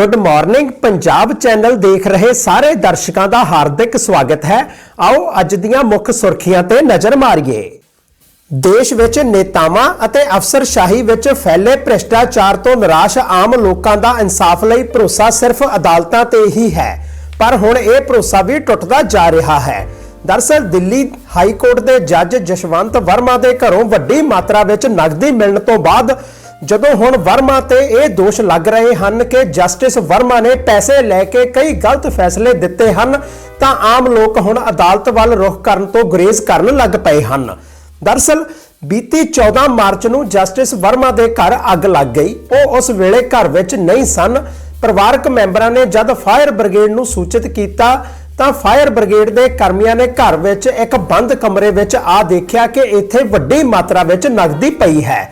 Good morning Punjab channel ਦੇਖ ਰਹੇ ਸਾਰੇ ਦਰਸ਼ਕਾਂ ਦਾ ਹਾਰਦਿਕ ਸਵਾਗਤ ਹੈ। ਆਓ ਅੱਜ ਦੀਆਂ ਮੁੱਖ ਸੁਰਖੀਆਂ ਤੇ ਨਜ਼ਰ ਮਾਰੀਏ। ਦੇਸ਼ ਵਿੱਚ ਨੇਤਾਵਾਂ ਅਤੇ ਅਫਸਰਸ਼ਾਹੀ ਵਿੱਚ ਫੈਲੇ ਭ੍ਰਿਸ਼ਟਾਚਾਰ ਤੋਂ ਨਿਰਾਸ਼ ਆਮ ਲੋਕਾਂ ਦਾ ਇਨਸਾਫ ਲਈ ਭਰੋਸਾ ਸਿਰਫ ਅਦਾਲਤਾਂ ਤੇ ਹੀ ਹੈ, ਪਰ ਹੁਣ ਇਹ ਭਰੋਸਾ ਵੀ ਟੁੱਟਦਾ ਜਾ ਰਿਹਾ ਹੈ। ਦਰਅਸਲ ਦਿੱਲੀ ਹਾਈ ਕੋਰਟ ਦੇ ਜੱਜ ਜਸ਼ਵੰਤ ਵਰਮਾ ਦੇ ਘਰੋਂ ਵੱਡੀ ਮਾਤਰਾ ਵਿੱਚ ਨਕਦੀ ਮਿਲਣ ਤੋਂ ਬਾਅਦ ਜਦੋਂ ਹੁਣ ਵਰਮਾ ਤੇ ਇਹ ਦੋਸ਼ ਲੱਗ ਰਹੇ ਹਨ ਕਿ ਜਸਟਿਸ ਵਰਮਾ ਨੇ ਪੈਸੇ ਲੈ ਕੇ ਕਈ ਗਲਤ ਫੈਸਲੇ ਦਿੱਤੇ ਹਨ, ਤਾਂ ਆਮ ਲੋਕ ਹੁਣ ਅਦਾਲਤ ਵੱਲ ਰੁਖ ਕਰਨ ਤੋਂ ਗੁਰੇਜ਼ ਕਰਨ ਲੱਗ ਪਏ ਹਨ। ਦਰਅਸਲ ਬੀਤੀ 14 ਮਾਰਚ ਨੂੰ ਜਸਟਿਸ ਵਰਮਾ ਦੇ ਘਰ ਅੱਗ ਲੱਗ ਗਈ। ਉਹ ਉਸ ਵੇਲੇ ਘਰ ਵਿੱਚ ਨਹੀਂ ਸਨ। ਪਰਿਵਾਰਕ ਮੈਂਬਰਾਂ ਨੇ ਜਦ ਫਾਇਰ ਬ੍ਰਿਗੇਡ ਨੂੰ ਸੂਚਿਤ ਕੀਤਾ, ਤਾਂ ਫਾਇਰ ਬ੍ਰਿਗੇਡ ਦੇ ਕਰਮੀਆਂ ਨੇ ਘਰ ਵਿੱਚ ਇੱਕ ਬੰਦ ਕਮਰੇ ਵਿੱਚ ਆ ਦੇਖਿਆ ਕਿ ਇੱਥੇ ਵੱਡੀ ਮਾਤਰਾ ਵਿੱਚ ਨਗਦੀ ਪਈ ਹੈ।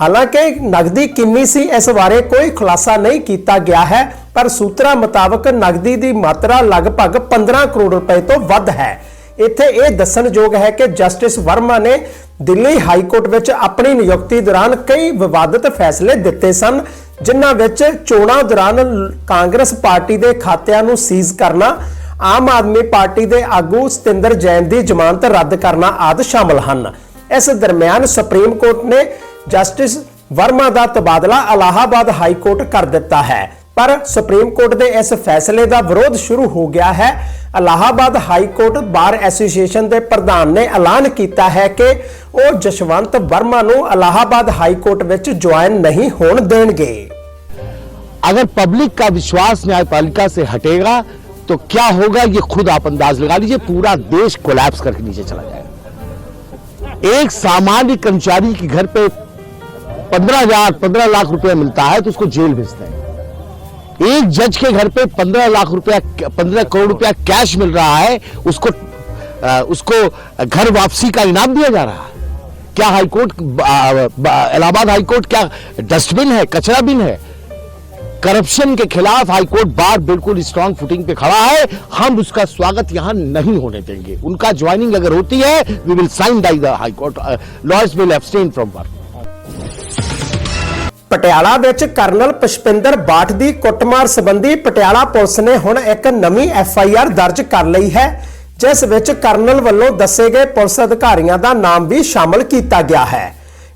ਹਾਲਾਂਕਿ ਨਗਦੀ ਕਿੰਨੀ ਸੀ ਇਸ ਬਾਰੇ ਕੋਈ ਖੁਲਾਸਾ ਨਹੀਂ ਕੀਤਾ ਗਿਆ ਹੈ, ਪਰ ਸੂਤਰਾਂ ਮੁਤਾਬਕ ਨਗਦੀ ਦੀ ਮਾਤਰਾ ਲਗਭਗ 15 ਕਰੋੜ ਰੁਪਏ ਤੋਂ ਵੱਧ ਹੈ। ਇੱਥੇ ਇਹ ਦੱਸਣਯੋਗ ਹੈ ਕਿ ਜਸਟਿਸ ਵਰਮਾ ਨੇ ਦਿੱਲੀ ਹਾਈ ਕੋਰਟ ਵਿੱਚ ਆਪਣੀ ਨਿਯੁਕਤੀ ਦੌਰਾਨ ਕਈ ਵਿਵਾਦਤ ਫੈਸਲੇ ਦਿੱਤੇ ਸਨ, ਜਿਨ੍ਹਾਂ ਵਿੱਚ ਚੋਣਾਂ ਦੌਰਾਨ ਕਾਂਗਰਸ ਪਾਰਟੀ ਦੇ ਖਾਤਿਆਂ ਨੂੰ ਸੀਜ਼ ਕਰਨਾ, ਆਮ ਆਦਮੀ ਪਾਰਟੀ ਦੇ ਆਗੂ ਸਤਿੰਦਰ ਜੈਨ ਦੀ ਜ਼ਮਾਨਤ ਰੱਦ ਕਰਨਾ ਆਦਿ ਸ਼ਾਮਲ ਹਨ। ਇਸ ਦਰਮਿਆਨ ਸੁਪਰੀਮ ਕੋਰਟ ਨੇ ਜਸਟਿਸ ਵਰਮਾ ਦਾ ਤਬਾਦਲਾ ਅਲਾਹਾਬਾਦ ਹਾਈ ਕੋਰਟ ਕਰ ਦਿੱਤਾ ਹੈ ਪਰ ਸੁਪਰੀਮ ਕੋਰਟ ਦੇ ਇਸ ਫੈਸਲੇ ਦਾ ਵਿਰੋਧ ਸ਼ੁਰੂ ਹੋ ਗਿਆ ਹੈ Allahabad high court bar association ਦੇ ਪ੍ਰਧਾਨ ਨੇ ਐਲਾਨ ਕੀਤਾ ਹੈ ਕਿ ਉਹ ਜਸ਼ਵੰਤ ਵਰਮਾ ਨੂੰ ਅਲਾਹਾਬਾਦ ਹਾਈ ਕੋਰਟ ਵਿੱਚ ਜੁਆਇਨ ਨਹੀਂ ਹੋਣ ਦੇਣਗੇ अगर पब्लिक का विश्वास न्यायपालिका से हटेगा तो क्या होगा ये खुद आप अंदाज लगा लीजिए पूरा देश कोलैप्स करके नीचे चला जाएगा एक सामान्य कर्मचारी के घर पे पंद्रह हज़ार, पंद्रह लाख रुपया मिलता है तो उसको जेल भेजते हैं। एक जज के घर पे पंद्रह लाख रुपया, पंद्रह करोड़ रुपया कैश मिल रहा है, उसको उसको घर वापसी का इनाम दिया जा रहा है। क्या high court Allahabad high court क्या डस्टबिन है, कचरा बिन है? करप्शन के खिलाफ हाईकोर्ट बार बिल्कुल स्ट्रांग फुटिंग पे खड़ा है। हम उसका स्वागत यहाँ नहीं होने देंगे। उनका ज्वाइनिंग अगर होती है we will sign by the high court lawyers will abstain from work Patiala ਵਿੱਚ ਕਰਨਲ ਪੁਸ਼ਪਿੰਦਰ ਬਾਠ ਦੀ ਕੁੱਟਮਾਰ ਸੰਬੰਧੀ ਪਟਿਆਲਾ ਪੁਲਿਸ ਨੇ ਹੁਣ ਇੱਕ ਨਵੀਂ ਐਫ ਆਈ ਆਰ ਦਰਜ ਕਰ ਲਈ ਹੈ, ਜਿਸ ਵਿੱਚ ਕਰਨਲ ਵੱਲੋਂ ਦੱਸੇ ਗਏ ਪੁਲਿਸ ਅਧਿਕਾਰੀਆਂ ਦਾ ਨਾਮ ਵੀ ਸ਼ਾਮਲ ਕੀਤਾ ਗਿਆ ਹੈ।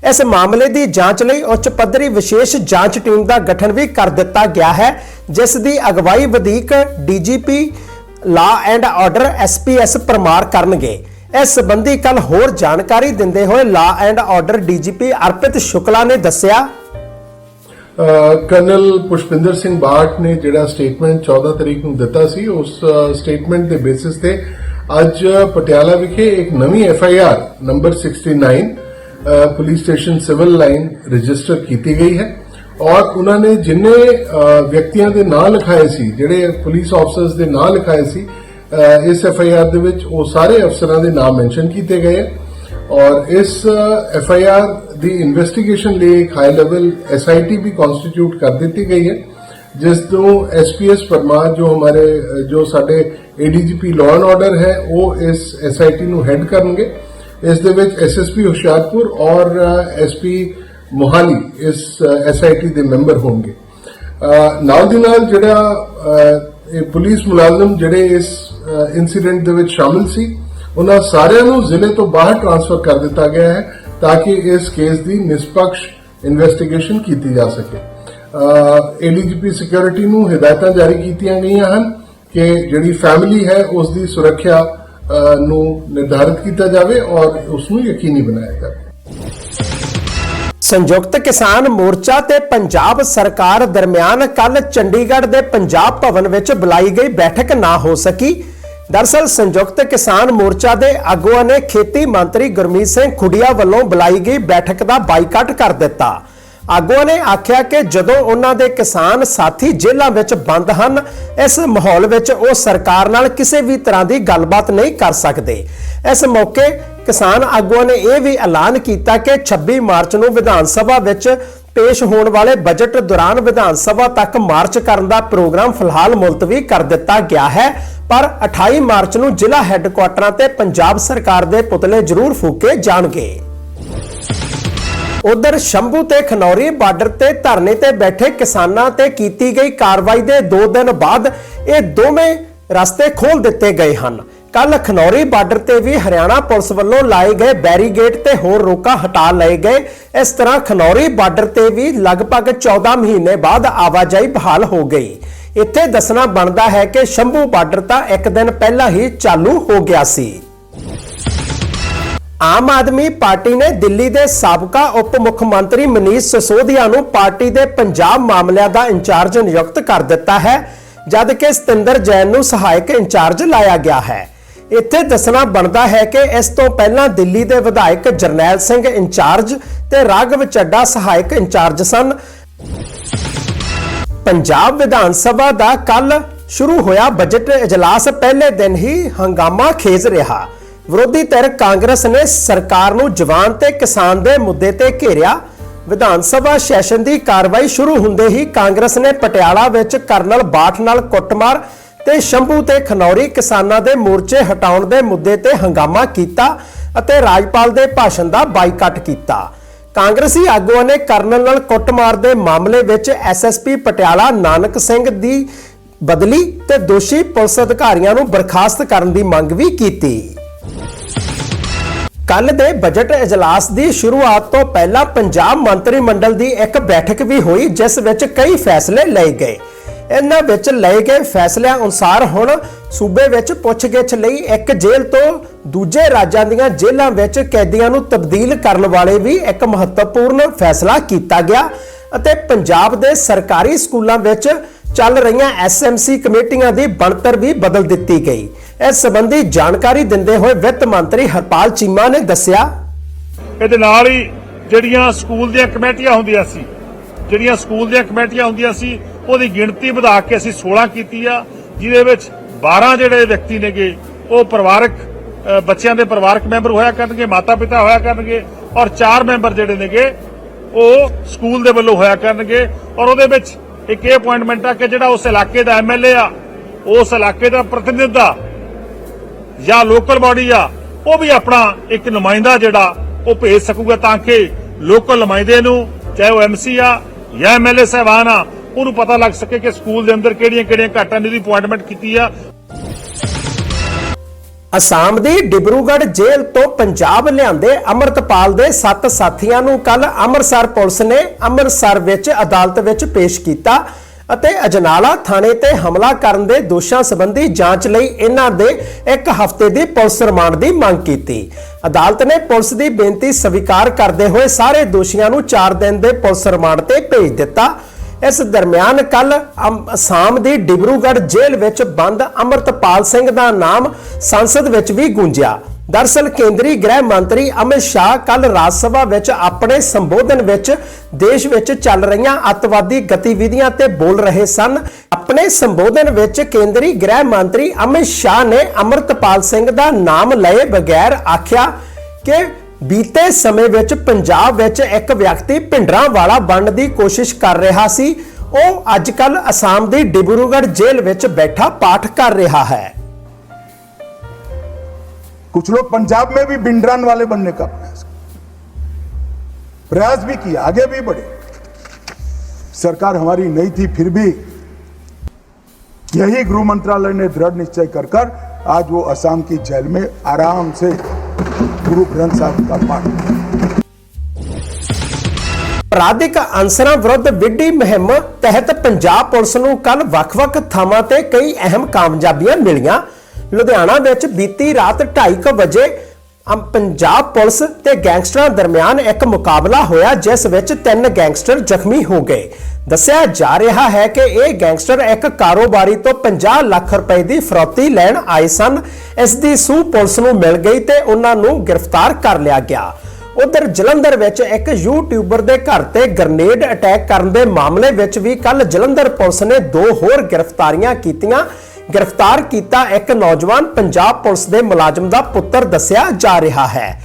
ਇਸ ਮਾਮਲੇ ਦੀ ਜਾਂਚ ਲਈ ਉੱਚ ਪੱਧਰੀ ਵਿਸ਼ੇਸ਼ ਜਾਂਚ ਟੀਮ ਦਾ ਗਠਨ ਵੀ ਕਰ ਦਿੱਤਾ ਗਿਆ ਹੈ, ਜਿਸ ਦੀ ਅਗਵਾਈ ਵਧੀਕ DGP law and order SPS Parmar ਕਰਨਗੇ। ਇਸ ਸੰਬੰਧੀ ਕੱਲ ਹੋਰ ਜਾਣਕਾਰੀ ਦਿੰਦੇ ਹੋਏ law and order DGP Arpit Shukla ਨੇ ਦੱਸਿਆ ਕਰਨਲ ਪੁਸ਼ਪਿੰਦਰ ਸਿੰਘ ਬਾਟ ਨੇ ਜਿਹੜਾ ਸਟੇਟਮੈਂਟ 14 ਤਰੀਕ ਨੂੰ ਦਿੱਤਾ ਸੀ, ਉਸ ਸਟੇਟਮੈਂਟ ਦੇ ਬੇਸਿਸ ਤੇ ਅੱਜ ਪਟਿਆਲਾ ਵਿਖੇ ਇੱਕ ਨਵੀਂ F I R number 69 uh police station civil line register ਕੀਤੀ ਗਈ ਹੈ। ਔਰ ਉਹਨਾਂ ਨੇ ਜਿੰਨੇ ਵਿਅਕਤੀਆਂ ਦੇ ਨਾਂ ਲਿਖਾਏ ਸੀ, ਜਿਹੜੇ ਪੁਲਿਸ ਆਫਸਰਸ ਦੇ ਨਾਂ ਲਿਖਾਏ ਸੀ ਇਸ ਐਫ ਆਈ ਆਰ ਦੇ ਵਿੱਚ ਉਹ ਸਾਰੇ ਅਫਸਰਾਂ ਦੇ ਨਾਮ ਮੈਂਸ਼ਨ ਕੀਤੇ ਗਏ ਹੈ। ਔਰ ਇਸ ਐਫ ਆਈ ਆਰ ਦੀ ਇਨਵੈਸਟੀਗੇਸ਼ਨ ਲਈ ਇੱਕ high level S I T we constitute ਕਰ ਦਿੱਤੀ ਗਈ ਹੈ, ਜਿਸ ਤੋਂ ਐਸ ਪੀ ਐਸ ਪਰਮਾਰ ਜੋ ਹਮਾਰੇ ਜੋ ਸਾਡੇ A D G P law and order ਹੈ, ਉਹ ਇਸ ਐਸ ਆਈ ਟੀ ਨੂੰ ਹੈਡ ਕਰਨਗੇ। ਇਸ ਦੇ ਵਿੱਚ ਐਸ ਐਸ ਪੀ ਹੁਸ਼ਿਆਰਪੁਰ ਔਰ ਐਸ ਪੀ ਮੋਹਾਲੀ ਇਸ ਐਸ ਆਈ ਟੀ ਦੇ ਮੈਂਬਰ ਹੋਣਗੇ। ਨਾਲ ਦੀ ਨਾਲ ਜਿਹੜਾ ਇਹ ਪੁਲਿਸ ਮੁਲਾਜ਼ਮ ਜਿਹੜੇ ਇਸ ਇਨਸੀਡੈਂਟ ਦੇ ਵਿੱਚ ਸ਼ਾਮਲ ਸੀ ਉਹਨਾਂ ਸਾਰਿਆਂ ਨੂੰ ਜ਼ਿਲ੍ਹੇ ਤੋਂ ਬਾਹਰ ਟਰਾਂਸਫਰ ਕਰ ਦਿੱਤਾ ਗਿਆ ਹੈ ਤਾਂ ਕਿ ਇਸ ਕੇਸ ਦੀ ਨਿਸ਼ਪਕਸ਼ ਇਨਵੈਸਟੀਗੇਸ਼ਨ ਕੀਤੀ ਜਾ ਸਕੇ। ਏਡੀਜੀਪੀ ਸਿਕਿਉਰਿਟੀ ਨੂੰ ਹਦਾਇਤਾਂ ਜਾਰੀ ਕੀਤੀਆਂ ਗਈਆਂ ਹਨ ਕਿ ਜਿਹੜੀ ਫੈਮਿਲੀ ਹੈ ਉਸ ਦੀ ਸੁਰੱਖਿਆ ਨੂੰ ਨਿਰਧਾਰਿਤ ਕੀਤਾ ਜਾਵੇ ਔਰ ਉਸ ਨੂੰ ਯਕੀਨੀ ਬਣਾਇਆ ਜਾਵੇ। ਸੰਯੁਕਤ ਕਿਸਾਨ ਮੋਰਚਾ ਤੇ ਪੰਜਾਬ ਸਰਕਾਰ ਦਰਮਿਆਨ ਕੱਲ ਚੰਡੀਗੜ੍ਹ ਦੇ ਪੰਜਾਬ ਭਵਨ ਵਿੱਚ ਬੁਲਾਈ ਗਈ ਬੈਠਕ ਨਾ ਹੋ ਸਕੀ। ਦਰਸਲ ਸੰਯੁਕਤ ਕਿਸਾਨ ਮੋਰਚਾ ਦੇ ਆਗੂਆਂ ਨੇ ਖੇਤੀ ਮੰਤਰੀ ਗੁਰਮੀਤ ਸਿੰਘ ਖੁੱਡੀਆ ਵੱਲੋਂ ਬੁਲਾਈ ਗਈ ਬੈਠਕ ਦਾ ਬਾਈਕਾਟ ਕਰ ਦਿੱਤਾ। ਆਗੂਆਂ ਨੇ ਆਖਿਆ ਕਿ ਜਦੋਂ ਉਹਨਾਂ ਦੇ ਕਿਸਾਨ ਸਾਥੀ ਜੇਲ੍ਹਾਂ ਵਿੱਚ ਬੰਦ ਹਨ, ਇਸ ਮਾਹੌਲ ਵਿੱਚ ਉਹ ਸਰਕਾਰ ਨਾਲ ਕਿਸੇ ਵੀ ਤਰ੍ਹਾਂ ਦੀ ਗੱਲਬਾਤ ਨਹੀਂ ਕਰ ਸਕਦੇ। ਇਸ ਮੌਕੇ ਕਿਸਾਨ ਆਗੂਆਂ ਨੇ ਇਹ ਵੀ ਐਲਾਨ ਕੀਤਾ ਕਿ 26 ਮਾਰਚ ਨੂੰ ਵਿਧਾਨ ਸਭਾ ਵਿੱਚ ਪੇਸ਼ ਹੋਣ ਵਾਲੇ ਬਜਟ ਦੌਰਾਨ ਵਿਧਾਨ ਸਭਾ ਤੱਕ ਮਾਰਚ ਕਰਨ ਦਾ ਪ੍ਰੋਗਰਾਮ ਫਿਲਹਾਲ ਮੁਲਤਵੀ ਕਰ ਦਿੱਤਾ ਗਿਆ ਹੈ। ਪਰ 28 ਮਾਰਚ ਨੂੰ ਜ਼ਿਲ੍ਹਾ ਹੈੱਡਕੁਆਟਰਾਂ ਤੇ ਪੰਜਾਬ ਸਰਕਾਰ ਦੇ ਪੁਤਲੇ ਜ਼ਰੂਰ ਫੂਕੇ ਜਾਣਗੇ। ਉਧਰ ਸ਼ੰਭੂ ਤੇ ਖਨੌਰੀ ਬਾਰਡਰ ਤੇ ਧਰਨੇ ਤੇ ਬੈਠੇ ਕਿਸਾਨਾਂ ਤੇ ਕੀਤੀ ਗਈ ਕਾਰਵਾਈ ਦੇ 2 ਦਿਨ ਬਾਅਦ ਇਹ ਦੋਵੇਂ ਰਸਤੇ ਖੋਲ ਦਿੱਤੇ ਗਏ ਹਨ। ਕੱਲ ਖਨੌਰੀ ਬਾਰਡਰ ਤੇ ਵੀ ਹਰਿਆਣਾ ਪੁਲਿਸ ਵੱਲੋਂ ਲਾਏ ਗਏ ਬੈਰੀਗੇਟ ਤੇ ਹੋਰ ਰੋਕਾ ਹਟਾ ਲਏ ਗਏ। ਇਸ ਤਰ੍ਹਾਂ ਖਨੌਰੀ ਬਾਰਡਰ ਤੇ ਵੀ ਲਗਭਗ 14 ਮਹੀਨੇ ਬਾਅਦ ਆਵਾਜਾਈ ਬਹਾਲ ਹੋ ਗਈ। ਇੱਥੇ ਦੱਸਣਾ ਬਣਦਾ ਹੈ ਕਿ ਸ਼ੰਭੂ ਬਾਰਡਰ ਤਾਂ ਇੱਕ ਦਿਨ ਪਹਿਲਾਂ ਹੀ ਚਾਲੂ ਹੋ ਗਿਆ ਸੀ। ਆਮ ਆਦਮੀ ਪਾਰਟੀ ਨੇ ਦਿੱਲੀ ਦੇ ਸਾਬਕਾ ਉਪ ਮੁੱਖ ਮੰਤਰੀ ਮਨੀਸ਼ ਸਿਸੋਦੀਆ ਨੂੰ ਪਾਰਟੀ ਦੇ ਪੰਜਾਬ ਮਾਮਲਿਆਂ ਦਾ ਇੰਚਾਰਜ ਨਿਯੁਕਤ ਕਰ ਦਿੱਤਾ ਹੈ, ਜਦ ਕਿ ਸਤਿੰਦਰ ਜੈਨ ਨੂੰ ਸਹਾਇਕ ਇੰਚਾਰਜ ਲਾਇਆ ਗਿਆ ਹੈ। ਇੱਥੇ ਦੱਸਣਾ ਬਣਦਾ ਹੈ ਕਿ ਇਸ ਤੋਂ ਪਹਿਲਾਂ ਦਿੱਲੀ ਦੇ ਵਿਧਾਇਕ ਜਰਨੈਲ ਸਿੰਘ ਇੰਚਾਰਜ ਤੇ ਰਾਘਵ ਚੱਡਾ ਸਹਾਇਕ ਇੰਚਾਰਜ ਸਨ ਪੰਜਾਬ ਵਿਧਾਨ ਸਭਾ ਦਾ ਕੱਲ ਸ਼ੁਰੂ ਹੋਇਆ ਬਜਟ ਇਜਲਾਸ। ਪਹਿਲੇ ਦਿਨ ਹੀ ਹੰਗਾਮਾ ਖੇਜ ਰਿਹਾ। ਵਿਰੋਧੀ ਧਿਰ ਕਾਂਗਰਸ ਨੇ ਸਰਕਾਰ ਨੂੰ ਜਵਾਨ ਤੇ ਕਿਸਾਨ ਦੇ ਮੁੱਦੇ ਤੇ ਘੇਰਿਆ। ਵਿਧਾਨ ਸਭਾ ਸੈਸ਼ਨ ਦੀ ਕਾਰਵਾਈ ਸ਼ੁਰੂ ਹੁੰਦੇ ਹੀ ਕਾਂਗਰਸ ਨੇ ਪਟਿਆਲਾ ਵਿੱਚ ਕਰਨਲ ਬਾਠ ਨਾਲ ਕੁੱਟਮਾਰ ਤੇ ਸ਼ੰਭੂ ਤੇ ਖਨੌਰੀ ਕਿਸਾਨਾਂ ਦੇ ਮੋਰਚੇ ਹਟਾਉਣ ਦੇ ਮੁੱਦੇ ਤੇ ਹੰਗਾਮਾ ਕੀਤਾ ਅਤੇ ਰਾਜਪਾਲ ਦੇ ਭਾਸ਼ਣ ਦਾ ਬਾਈਕਾਟ ਕੀਤਾ। ਕਾਂਗਰਸੀ ਆਗੂਆਂ ਨੇ ਕਰਨਲ ਨਾਲ ਕੁੱਟਮਾਰ ਦੇ ਮਾਮਲੇ ਵਿੱਚ ਐਸਐਸਪੀ ਪਟਿਆਲਾ ਨਾਨਕ ਸਿੰਘ ਦੀ ਬਦਲੀ ਤੇ ਦੋਸ਼ੀ ਪੁਲਿਸ ਅਧਿਕਾਰੀਆਂ ਨੂੰ ਬਰਖਾਸਤ ਕਰਨ ਦੀ ਮੰਗ ਵੀ ਕੀਤੀ। ਕੱਲ ਦੇ ਬਜਟ ਇਜਲਾਸ ਦੀ ਸ਼ੁਰੂਆਤ ਤੋਂ ਪਹਿਲਾਂ ਪੰਜਾਬ ਮੰਤਰੀ ਮੰਡਲ ਦੀ ਇੱਕ ਬੈਠਕ ਵੀ ਹੋਈ, ਜਿਸ ਵਿੱਚ ਕਈ ਫੈਸਲੇ ਲਏ ਗਏ। ਇਹਨਾਂ ਵਿੱਚ ਲਏ ਗਏ ਫੈਸਲਿਆਂ ਅਨੁਸਾਰ ਹੁਣ ਸੂਬੇ ਵਿੱਚ ਪੁੱਛਗਿੱਛ ਲਈ ਇੱਕ ਜੇਲ੍ਹ ਤੋਂ ਦੂਜੇ ਰਾਜਾਂ ਦੀਆਂ ਜੇਲ੍ਹਾਂ ਵਿੱਚ ਕੈਦੀਆਂ ਨੂੰ ਤਬਦੀਲ ਕਰਨ ਵਾਲੇ ਵੀ ਇੱਕ ਮਹੱਤਵਪੂਰਨ ਫੈਸਲਾ ਕੀਤਾ ਗਿਆ ਅਤੇ ਪੰਜਾਬ ਦੇ ਸਰਕਾਰੀ ਸਕੂਲਾਂ ਵਿੱਚ ਚੱਲ ਰਹੀਆਂ ਐਸਐਮਸੀ ਕਮੇਟੀਆਂ ਦੀ ਬਣਤਰ ਵੀ ਬਦਲ ਦਿੱਤੀ ਗਈ। ਇਸ ਸੰਬੰਧੀ ਜਾਣਕਾਰੀ ਦਿੰਦੇ ਹੋਏ ਵਿੱਤ ਮੰਤਰੀ ਹਰਪਾਲ ਚੀਮਾ ਨੇ ਦੱਸਿਆ, ਇਹਦੇ ਨਾਲ ਹੀ ਜਿਹੜੀਆਂ ਸਕੂਲ ਦੀਆਂ ਕਮੇਟੀਆਂ ਹੁੰਦੀਆਂ ਸੀ, ਜਿਹੜੀਆਂ ਸਕੂਲ ਦੀਆਂ ਕਮੇਟੀਆਂ ਹੁੰਦੀਆਂ ਸੀ, ਉਹਦੀ ਗਿਣਤੀ ਵਧਾ ਕੇ ਅਸੀਂ 16 ਕੀਤੀ ਆ, ਜਿਹਦੇ ਵਿੱਚ 12 ਜਿਹੜੇ ਵਿਅਕਤੀ ਨੇਗੇ, ਉਹ ਪਰਿਵਾਰਕ ਬੱਚਿਆਂ ਦੇ ਪਰਿਵਾਰਕ ਮੈਂਬਰ ਹੋਇਆ ਕਰਨਗੇ ਮਾਤਾ ਪਿਤਾ ਹੋਇਆ ਕਰਨਗੇ, ਔਰ ਚਾਰ ਮੈਂਬਰ ਜਿਹੜੇ ਨੇਗੇ, ਉਹ ਸਕੂਲ ਦੇ ਵੱਲੋਂ ਹੋਇਆ ਕਰਨਗੇ। ਔਰ ਉਹਦੇ ਵਿੱਚ ਇੱਕ ਇਹ ਅਪਾਇੰਟਮੈਂਟ ਆ ਕਿ ਜਿਹੜਾ ਉਸ ਇਲਾਕੇ ਦਾ ਐਮਐਲਏ ਆ, ਉਸ ਇਲਾਕੇ ਦਾ ਪ੍ਰਤੀਨਿਧ ਆ, ਜਾਂ ਲੋਕਲ ਬਾਡੀ ਆ, ਉਹ ਵੀ ਆਪਣਾ ਇੱਕ ਨੁਮਾਇੰਦਾ ਜਿਹੜਾ ਉਹ ਭੇਜ ਸਕੂਗਾ ਤਾਂ ਕਿ ਲੋਕਲ ਨੁਮਾਇੰਦੇ ਨੂੰ, ਚਾਹੇ ਉਹ ਐਮਸੀ ਆ ਜਾਂ ਐਮਐਲਏ ਸਾਹਿਬਾਨ ਆ, ਉਹਨੂੰ ਪਤਾ ਲੱਗ ਸਕੇ ਕਿ ਸਕੂਲ ਦੇ ਅੰਦਰ ਕਿਹੜੀਆਂ ਕਿਹੜੀਆਂ ਘਾਟਾਂ ਦੀ ਅਪਾਇੰਟਮੈਂਟ ਕੀਤੀ ਆ। ਅਸਾਮ ਦੀ ਡਿਬਰੂਗੜ੍ਹ ਜੇਲ੍ਹ ਤੋਂ ਪੰਜਾਬ ਲਿਆਂਦੇ ਅਮਰਤਪਾਲ ਦੇ 7 ਸਾਥੀਆਂ ਨੂੰ ਕੱਲ ਅੰਮ੍ਰਿਤਸਰ ਪੁਲਿਸ ਨੇ ਅੰਮ੍ਰਿਤਸਰ ਵਿੱਚ ਅਦਾਲਤ ਵਿੱਚ ਪੇਸ਼ ਕੀਤਾ ਅਤੇ ਅਜਨਾਲਾ ਥਾਣੇ ਤੇ ਹਮਲਾ ਕਰਨ ਦੇ ਦੋਸ਼ਾਂ ਸੰਬੰਧੀ ਜਾਂਚ ਲਈ ਇਹਨਾਂ ਦੇ ਇੱਕ ਹਫ਼ਤੇ ਦੀ ਪੁਲਿਸ ਰਿਮਾਂਡ ਦੀ ਮੰਗ ਕੀਤੀ। ਅਦਾਲਤ ਨੇ ਪੁਲਿਸ ਦੀ ਬੇਨਤੀ ਸਵੀਕਾਰ ਕਰਦੇ ਹੋਏ ਸਾਰੇ ਦੋਸ਼ੀਆਂ ਨੂੰ 4 ਦਿਨ ਦੇ ਪੁਲਿਸ ਰਿਮਾਂਡ ਤੇ ਭੇਜ ਦਿੱਤਾ। ਇਸ ਦਰਮਿਆਨ ਕੱਲ ਅਸਾਮ ਦੀ ਡਿਬਰੂਗੜ੍ਹ ਜੇਲ੍ਹ ਵਿੱਚ ਬੰਦ ਅਮਰਤਪਾਲ ਸਿੰਘ ਦਾ ਨਾਮ ਸੰਸਦ ਵਿੱਚ ਵੀ ਗੂੰਜਿਆ। ਦਰਸਲ ਕੇਂਦਰੀ ਗ੍ਰਹਿ ਮੰਤਰੀ ਅਮਿਤ ਸ਼ਾਹ ਕੱਲ ਰਾਜ ਸਭਾ ਵਿੱਚ ਆਪਣੇ ਸੰਬੋਧਨ ਵਿੱਚ ਦੇਸ਼ ਵਿੱਚ ਚੱਲ ਰਹੀਆਂ ਅੱਤਵਾਦੀ ਗਤੀਵਿਧੀਆਂ ਤੇ ਬੋਲ ਰਹੇ ਸਨ। ਆਪਣੇ ਸੰਬੋਧਨ ਵਿੱਚ ਕੇਂਦਰੀ ਗ੍ਰਹਿ ਮੰਤਰੀ ਅਮਿਤ ਸ਼ਾਹ ਨੇ ਅਮਰਤਪਾਲ ਸਿੰਘ ਦਾ ਨਾਮ ਲਏ ਬਗੈਰ ਆਖਿਆ ਕਿ ਬੀਤੇ ਸਮੇਂ ਵਿੱਚ ਪੰਜਾਬ ਵਿੱਚ ਇੱਕ ਵਿਅਕਤੀ ਭਿੰਡਰਾਂ ਵਾਲਾ ਬਣਨ ਦੀ ਕੋਸ਼ਿਸ਼ ਕਰ ਰਿਹਾ ਸੀ ਉਹ ਅੱਜਕੱਲ ਅਸਾਮ ਦੀ ਡਿਬਰੂਗੜ੍ਹ ਜੇਲ੍ਹ ਵਿੱਚ ਬੈਠਾ ਪਾਠ ਕਰ ਰਿਹਾ ਹੈ कुछ लोग पंजाब में भी बिंडरान वाले बनने का प्रयास किया। प्रयास भी किया आगे भी बढ़े सरकार हमारी नहीं थी फिर भी यही गृह मंत्रालय ने दृढ़ निश्चय कर कर आज वो असम की जेल में आराम से ਗੁਰੂ ਗ੍ਰੰਥ ਸਾਹਿਬ ਦਾ ਪਾਠ ਅਪਰਾਧਿਕ ਅੰਸਰਾਂ ਵਿਰੁੱਧ ਵਿੱਢੀ ਮੁਹਿੰਮ ਤਹਿਤ ਪੰਜਾਬ ਪੁਲਿਸ ਨੂੰ ਕੱਲ ਵੱਖ-ਵੱਖ ਥਾਵਾਂ ਤੇ ਕਈ ਅਹਿਮ ਕਾਮਯਾਬੀਆਂ ਮਿਲੀਆਂ। ਲੁਧਿਆਣਾ ਵਿੱਚ ਬੀਤੀ ਰਾਤ 2:30 ਵਜੇ ਅਮ ਪੰਜਾਬ ਪੁਲਿਸ ਤੇ ਗੈਂਗਸਟਰਾਂ ਦਰਮਿਆਨ ਇੱਕ ਮੁਕਾਬਲਾ ਹੋਇਆ, ਜਿਸ ਵਿੱਚ ਤਿੰਨ ਗੈਂਗਸਟਰ ਜ਼ਖਮੀ ਹੋ ਗਏ। ਦੱਸਿਆ ਜਾ ਰਿਹਾ ਹੈ ਕਿ ਇਹ ਗੈਂਗਸਟਰ ਇੱਕ ਕਾਰੋਬਾਰੀ ਤੋਂ 50 ਲੱਖ ਰੁਪਏ ਦੀ ਫਰੌਤੀ ਲੈਣ ਆਏ ਸਨ। ਇਸ ਦੀ ਸੂਹ ਪੁਲਿਸ ਨੂੰ ਮਿਲ ਗਈ ਤੇ ਉਹਨਾਂ ਨੂੰ ਗ੍ਰਿਫਤਾਰ ਕਰ ਲਿਆ ਗਿਆ। ਉਧਰ ਜਲੰਧਰ ਵਿੱਚ ਇੱਕ ਯੂਟਿਊਬਰ ਦੇ ਘਰ ਤੇ ਗ੍ਰਨੇਡ ਅਟੈਕ ਕਰਨ ਦੇ ਮਾਮਲੇ ਵਿੱਚ ਵੀ ਕੱਲ ਜਲੰਧਰ ਪੁਲਿਸ ਨੇ ਦੋ ਹੋਰ ਗ੍ਰਿਫਤਾਰੀਆਂ ਕੀਤੀਆਂ। ਗ੍ਰਿਫਤਾਰ ਕੀਤਾ ਇੱਕ ਨੌਜਵਾਨ ਪੰਜਾਬ ਪੁਲਿਸ ਦੇ ਮੁਲਾਜ਼ਮ ਦਾ ਪੁੱਤਰ ਦੱਸਿਆ ਜਾ ਰਿਹਾ ਹੈ।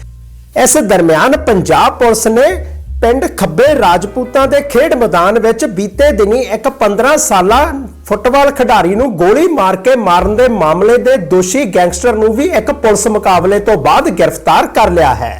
ਇਸ ਦਰਮਿਆਨ ਪੰਜਾਬ ਪੁਲਿਸ ਨੇ ਪਿੰਡ ਖੱਬੇ ਰਾਜਪੂਤਾਂ ਦੇ ਖੇਡ ਮੈਦਾਨ ਵਿੱਚ ਬੀਤੇ ਦਿਨੀ ਇੱਕ 15 ਸਾਲਾ ਫੁੱਟਬਾਲ ਖਿਡਾਰੀ ਨੂੰ ਗੋਲੀ ਮਾਰ ਕੇ ਮਾਰਨ ਦੇ ਮਾਮਲੇ ਦੇ ਦੋਸ਼ੀ ਗੈਂਗਸਟਰ ਨੂੰ ਵੀ ਇੱਕ ਪੁਲਿਸ ਮੁਕਾਬਲੇ ਤੋਂ ਬਾਅਦ ਗ੍ਰਿਫਤਾਰ ਕਰ ਲਿਆ ਹੈ।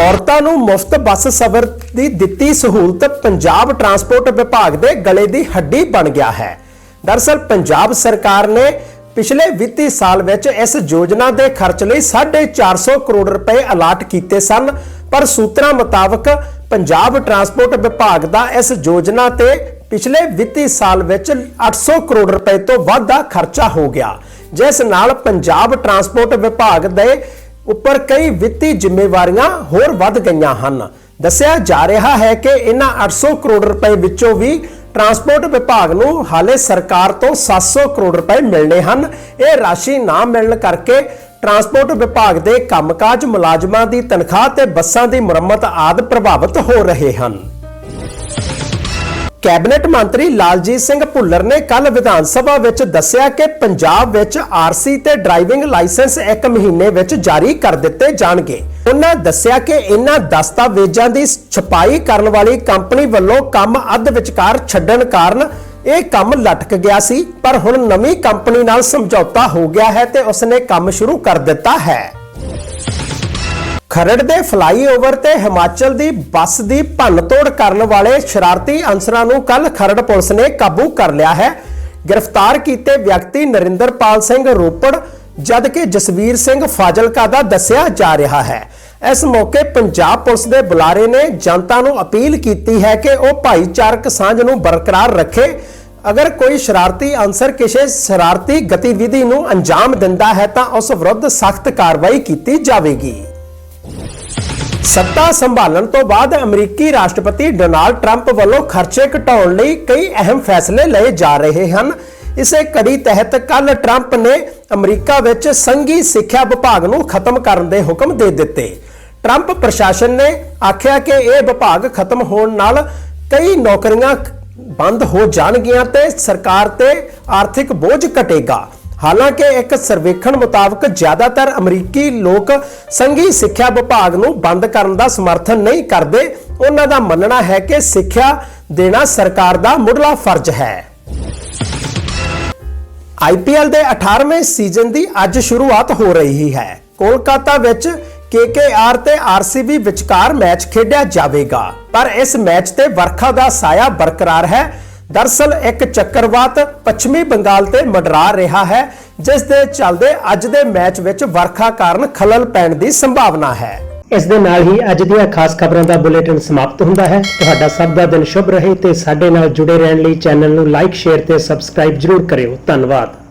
ਔਰਤਾਂ ਨੂੰ ਮੁਫਤ ਬੱਸ ਸਫ਼ਰ ਦੀ ਦਿੱਤੀ ਸਹੂਲਤ ਪੰਜਾਬ ਟਰਾਂਸਪੋਰਟ ਵਿਭਾਗ ਦੇ ਗਲੇ ਦੀ ਹੱਡੀ ਬਣ ਗਿਆ ਹੈ। ਦਰਅਸਲ ਪੰਜਾਬ ਸਰਕਾਰ ਨੇ ਪਿਛਲੇ ਵਿੱਤੀ ਸਾਲ ਵਿੱਚ ਇਸ ਯੋਜਨਾ ਦੇ ਖਰਚ ਲਈ 450 ਕਰੋੜ ਰੁਪਏ ਅਲਾਟ ਕੀਤੇ ਸਨ, ਪਰ ਸੂਤਰਾਂ ਮੁਤਾਬਕ ਪੰਜਾਬ ਟਰਾਂਸਪੋਰਟ ਵਿਭਾਗ ਦਾ ਇਸ ਯੋਜਨਾ ਤੇ ਪਿਛਲੇ ਵਿੱਤੀ ਸਾਲ ਵਿੱਚ 800 ਕਰੋੜ ਰੁਪਏ ਤੋਂ ਵੱਧ ਦਾ ਖਰਚਾ ਹੋ ਗਿਆ, ਜਿਸ ਨਾਲ ਪੰਜਾਬ ਟਰਾਂਸਪੋਰਟ ਵਿਭਾਗ ਦੇ ਉੱਪਰ ਕਈ ਵਿੱਤੀ ਜ਼ਿੰਮੇਵਾਰੀਆਂ ਹੋਰ ਵੱਧ ਗਈਆਂ ਹਨ। ਦੱਸਿਆ ਜਾ ਰਿਹਾ ਹੈ ਕਿ ਇਹਨਾਂ 800 ਕਰੋੜ ਰੁਪਏ ਵਿੱਚੋਂ ਵੀ ਟਰਾਂਸਪੋਰਟ ਵਿਭਾਗ ਨੂੰ ਹਾਲੇ ਸਰਕਾਰ ਤੋਂ 700 ਕਰੋੜ ਰੁਪਏ ਮਿਲਣੇ ਹਨ। ਇਹ ਰਾਸ਼ੀ ਨਾ ਮਿਲਣ ਕਰਕੇ ਟਰਾਂਸਪੋਰਟ ਵਿਭਾਗ ਦੇ ਕੰਮਕਾਜ ਮੁਲਾਜ਼ਮਾਂ ਦੀ ਤਨਖਾਹ ਤੇ ਬੱਸਾਂ ਦੀ ਮੁਰੰਮਤ ਆਦਿ ਪ੍ਰਭਾਵਿਤ ਹੋ ਰਹੇ ਹਨ। ਕੈਬਨਿਟ ਮੰਤਰੀ ਲਾਲਜੀਤ ਸਿੰਘ ਭੁੱਲਰ ਨੇ ਕੱਲ ਵਿਧਾਨ ਸਭਾ ਵਿੱਚ ਦੱਸਿਆ ਕਿ ਪੰਜਾਬ ਵਿੱਚ ਆਰਸੀ ਤੇ ਡਰਾਈਵਿੰਗ ਲਾਇਸੈਂਸ ਇੱਕ ਮਹੀਨੇ ਵਿੱਚ ਜਾਰੀ ਕਰ ਦਿੱਤੇ ਜਾਣਗੇ। ਉਹਨਾਂ ਦੱਸਿਆ ਕਿ ਇਹਨਾਂ ਦਸਤਾਵੇਜ਼ਾਂ ਦੀ ਛਪਾਈ ਕਰਨ ਵਾਲੀ ਕੰਪਨੀ ਵੱਲੋਂ ਕੰਮ ਅੱਧ ਵਿਚਕਾਰ ਛੱਡਣ ਕਾਰਨ ਇਹ ਕੰਮ ਲਟਕ ਗਿਆ ਸੀ, ਪਰ ਹੁਣ ਨਵੀਂ ਕੰਪਨੀ ਨਾਲ ਸਮਝੌਤਾ ਹੋ ਗਿਆ ਹੈ ਤੇ ਉਸਨੇ ਕੰਮ ਸ਼ੁਰੂ ਕਰ ਦਿੱਤਾ ਹੈ। ਖਰੜ ਦੇ ਫਲਾਈਓਵਰ ਤੇ ਹਿਮਾਚਲ ਦੀ ਬੱਸ ਦੀ ਭੰਨਤੋੜ ਕਰਨ ਵਾਲੇ ਸ਼ਰਾਰਤੀ ਅਨਸਰਾਂ ਨੂੰ ਕੱਲ ਖਰੜ ਪੁਲਿਸ ਨੇ ਕਾਬੂ ਕਰ ਲਿਆ ਹੈ। ਗ੍ਰਿਫਤਾਰ ਕੀਤੇ ਵਿਅਕਤੀ ਨਰਿੰਦਰਪਾਲ ਸਿੰਘ ਰੋਪੜ, ਜਦਕਿ ਜਸਵੀਰ ਸਿੰਘ ਫਾਜ਼ਿਲਕਾ ਦਾ ਦੱਸਿਆ ਜਾ ਰਿਹਾ ਹੈ। ਇਸ ਮੌਕੇ ਪੰਜਾਬ ਪੁਲਿਸ ਦੇ ਬੁਲਾਰੇ ਨੇ ਜਨਤਾ ਨੂੰ ਅਪੀਲ ਕੀਤੀ ਹੈ ਕਿ ਉਹ ਭਾਈਚਾਰਕ ਸਾਂਝ ਨੂੰ ਬਰਕਰਾਰ ਰੱਖੇ। ਅਗਰ ਕੋਈ ਸ਼ਰਾਰਤੀ ਅਨਸਰ ਕਿਸੇ ਸ਼ਰਾਰਤੀ ਗਤੀਵਿਧੀ ਨੂੰ ਅੰਜਾਮ ਦਿੰਦਾ ਹੈ ਤਾਂ ਉਸ ਵਿਰੁੱਧ ਸਖਤ ਕਾਰਵਾਈ ਕੀਤੀ ਜਾਵੇਗੀ। ਸੱਤਾ ਸੰਭਾਲਣ ਤੋਂ ਬਾਅਦ ਅਮਰੀਕੀ ਰਾਸ਼ਟਰਪਤੀ ਡੋਨਾਲਡ ਟਰੰਪ ਵੱਲੋਂ ਖਰਚੇ ਘਟਾਉਣ ਲਈ ਕਈ ਅਹਿਮ ਫੈਸਲੇ ਲਏ ਜਾ ਰਹੇ ਹਨ। ਇਸੇ ਕੜੀ ਤਹਿਤ ਕੱਲ ਟਰੰਪ ਨੇ ਅਮਰੀਕਾ ਵਿੱਚ ਸੰਘੀ ਸਿੱਖਿਆ ਵਿਭਾਗ ਨੂੰ ਖਤਮ ਕਰਨ ਦੇ ਹੁਕਮ ਦੇ ਦਿੱਤੇ। ਟਰੰਪ ਪ੍ਰਸ਼ਾਸਨ ਨੇ ਆਖਿਆ ਕਿ ਇਹ ਵਿਭਾਗ ਖਤਮ ਹੋਣ ਨਾਲ ਕਈ ਨੌਕਰੀਆਂ ਬੰਦ ਹੋ ਜਾਣਗੀਆਂ ਤੇ ਸਰਕਾਰ ਤੇ ਆਰਥਿਕ ਬੋਝ ਘਟੇਗਾ। ਹਾਲਾਂਕਿ ਇੱਕ ਸਰਵੇਖਣ ਮੁਤਾਬਕ ਜ਼ਿਆਦਾਤਰ ਅਮਰੀਕੀ ਲੋਕ ਸੰਘੀ ਸਿੱਖਿਆ ਵਿਭਾਗ ਨੂੰ ਬੰਦ ਕਰਨ ਦਾ ਸਮਰਥਨ ਨਹੀਂ ਕਰਦੇ। ਉਹਨਾਂ ਦਾ ਮੰਨਣਾ ਹੈ ਕਿ ਸਿੱਖਿਆ ਦੇਣਾ ਸਰਕਾਰ ਦਾ ਮੁੱਢਲਾ ਫਰਜ਼ ਹੈ। ਆਈਪੀਐਲ ਦੇ 18ਵੇਂ ਸੀਜ਼ਨ ਦੀ ਅੱਜ ਸ਼ੁਰੂਆਤ ਹੋ ਰਹੀ ਹੈ। ਕੋਲਕਾਤਾ ਵਿੱਚ ਕੇਕੇਆਰ ਤੇ ਆਰਸੀਬੀ ਵਿਚਕਾਰ ਮੈਚ ਖੇਡਿਆ ਜਾਵੇਗਾ। ਪਰ ਇਸ ਮੈਚ ਤੇ ਵਰਖਾ ਦਾ ਸਾਇਆ ਬਰਕਰਾਰ ਹੈ। ਦਰਸਲ ਇੱਕ ਚੱਕਰਵਾਤ ਪੱਛਮੀ ਬੰਗਾਲ ਤੇ ਮੰਡਰਾ ਰਿਹਾ ਹੈ, ਜਿਸ ਦੇ ਚੱਲਦੇ ਅੱਜ ਦੇ ਮੈਚ ਵਿੱਚ ਵਰਖਾ ਕਾਰਨ ਖਲਲ ਪੈਣ ਦੀ ਸੰਭਾਵਨਾ ਹੈ। ਇਸ ਦੇ ਨਾਲ ਹੀ ਅੱਜ ਦੀਆਂ ਖਾਸ ਖਬਰਾਂ ਦਾ ਬੁਲੇਟਿਨ ਸਮਾਪਤ ਹੁੰਦਾ ਹੈ। ਤੁਹਾਡਾ ਸਭ ਦਾ ਦਿਨ ਸ਼ੁਭ ਰਹੇ ਤੇ ਸਾਡੇ ਨਾਲ ਜੁੜੇ ਰਹਿਣ ਲਈ ਚੈਨਲ ਨੂੰ ਲਾਈਕ, ਸ਼ੇਅਰ ਤੇ ਸਬਸਕ੍ਰਾਈਬ ਜਰੂਰ ਕਰਿਓ। ਧੰਨਵਾਦ।